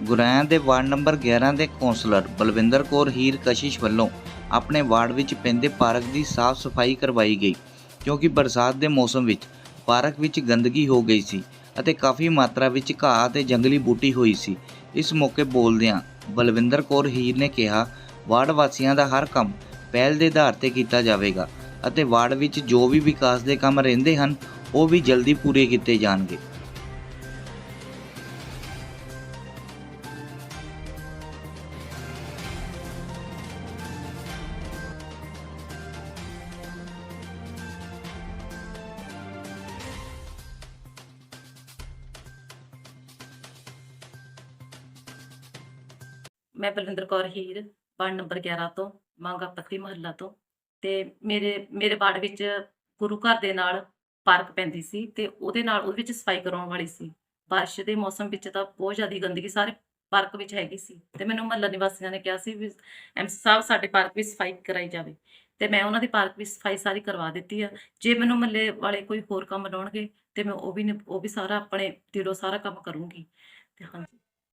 ਗੁਰੈਆਂ ਦੇ ward number 11 ਦੇ councillor Balwinder Kaur Heer Kashish ਵੱਲੋਂ ਆਪਣੇ ਵਾਰਡ ਵਿੱਚ ਪੈਂਦੇ ਪਾਰਕ ਦੀ ਸਾਫ਼ ਸਫ਼ਾਈ ਕਰਵਾਈ ਗਈ, ਕਿਉਂਕਿ ਬਰਸਾਤ ਦੇ ਮੌਸਮ ਵਿੱਚ ਪਾਰਕ ਵਿੱਚ ਗੰਦਗੀ ਹੋ ਗਈ ਸੀ ਅਤੇ ਕਾਫੀ ਮਾਤਰਾ ਵਿੱਚ ਘਾਹ ਤੇ ਜੰਗਲੀ ਬੂਟੀ ਹੋਈ ਸੀ। ਇਸ ਮੌਕੇ ਬੋਲਦਿਆਂ ਬਲਵਿੰਦਰ ਕੌਰ ਹੀਰ ਨੇ ਕਿਹਾ, ਵਾਰਡ ਵਾਸੀਆਂ ਦਾ ਹਰ ਕੰਮ ਪਹਿਲ ਦੇ ਆਧਾਰ ਤੇ ਕੀਤਾ ਜਾਵੇਗਾ ਅਤੇ ਵਾਰਡ ਵਿੱਚ ਜੋ ਵੀ ਵਿਕਾਸ ਦੇ ਕੰਮ ਰਹਿੰਦੇ ਹਨ, ਉਹ ਵੀ ਜਲਦੀ ਪੂਰੇ ਕੀਤੇ ਜਾਣਗੇ। ਮੈਂ ਬਲਵਿੰਦਰ ਕੌਰ ਹੀਰ, ਵਾਰਡ ਨੰਬਰ 11 ਤੋਂ, ਮੰਗਾ ਪੱਤੀ ਮਹੱਲਾ ਤੋਂ। ਤੇ ਮੇਰੇ ਮੇਰੇ ਵਾਰਡ ਵਿੱਚ ਗੁਰੂ ਘਰ ਦੇ ਨਾਲ ਪਾਰਕ ਪੈਂਦੀ ਸੀ ਤੇ ਉਹਦੇ ਨਾਲ ਉਹਦੇ ਵਿੱਚ ਸਫ਼ਾਈ ਕਰਾਉਣ ਵਾਲੀ ਸੀ। ਬਾਰਿਸ਼ ਦੇ ਮੌਸਮ ਵਿੱਚ ਤਾਂ ਬਹੁਤ ਜ਼ਿਆਦਾ ਗੰਦਗੀ ਸਾਰੇ ਪਾਰਕ ਵਿੱਚ ਹੈਗੀ ਸੀ। ਤੇ ਮੈਨੂੰ ਮਹੱਲਾ ਨਿਵਾਸੀਆਂ ਨੇ ਕਿਹਾ ਸੀ ਵੀ ਐਮਸੀ ਸਾਹਿਬ, ਸਾਡੇ ਪਾਰਕ ਵਿੱਚ ਸਫ਼ਾਈ ਕਰਾਈ ਜਾਵੇ। ਤੇ ਮੈਂ ਉਹਨਾਂ ਦੀ ਪਾਰਕ ਵਿੱਚ ਸਫ਼ਾਈ ਸਾਰੀ ਕਰਵਾ ਦਿੱਤੀ ਆ। ਜੇ ਮੈਨੂੰ ਮਹੱਲੇ ਵਾਲੇ ਕੋਈ ਹੋਰ ਕੰਮ ਲਾਉਣਗੇ ਤੇ ਮੈਂ ਉਹ ਵੀ ਨਿ- ਉਹ ਵੀ ਸਾਰਾ ਆਪਣੇ ਦਿਲੋਂ ਸਾਰਾ ਕੰਮ ਕਰੂੰਗੀ। ਤੇ ਹਾਂਜੀ।